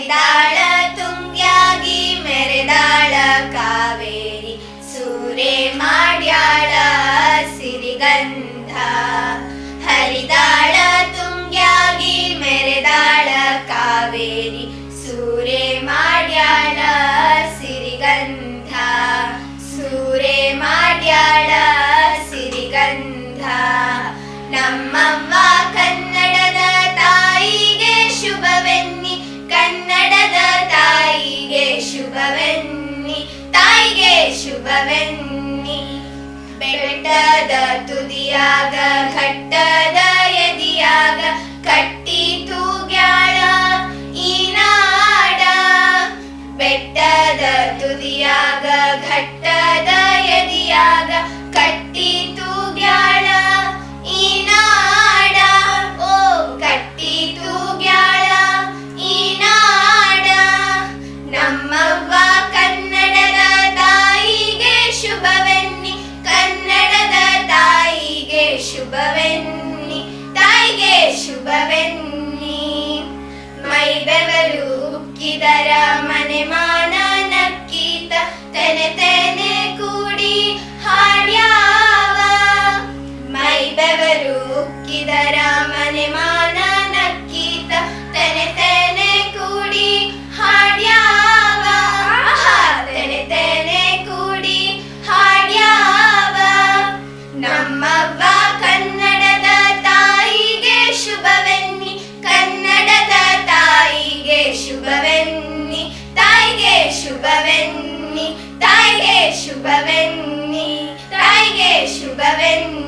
ಹರಿದಾಳ ತುಂಗ್ಯಾಗಿ ಮೆರೆದಾಳ ಕಾವೇರಿ ಸೂರೆ ಮಾಡ್ಯಾಳ ಸಿರಿಗಂಧ ಹರಿದಾಳ ಶುಭವೆನ್ನಿ ತಾಯಿಗೆ ಶುಭವೆನ್ನಿ. ಬೆಟ್ಟದ ತುದಿಯಾಗ ಘಟ್ಟದ ಎದಿಯಾಗ ಕಟ್ಟಿ ತೂಗ್ಯಾಳ ಈ ನಾಡ. ಬೆಟ್ಟದ ತುದಿಯಾಗ ಘಟ್ಟದ ಉಕ್ಕಿದರ ಮನೆ ಕೂಡಿ ಹಾಡ್ಯಾವ. ಮೈ ಬೆವರು ಕೂಡಿ ಹಾಡ್ಯಾವ. ತೆನೆ ತೆನೆ ಕೂಡಿ ಹಾಡ್ಯಾವ. ನಮ್ಮವ್ವ ಕನ್ನಡದ ತಾಯಿಗೆ ಶುಭವೆನ್ನಿ, ಕನ್ನಡದ ತಾಯಿಗೆ ಶುಭವೆನ್ನಿ ತಾಯಿಗೆ ಶುಭವೆನ್ನಿ ತಾಯಿಗೆ ಶುಭವೆನ್ನಿ ತಾಯಿಗೆ ಶುಭವೆನ್ನಿ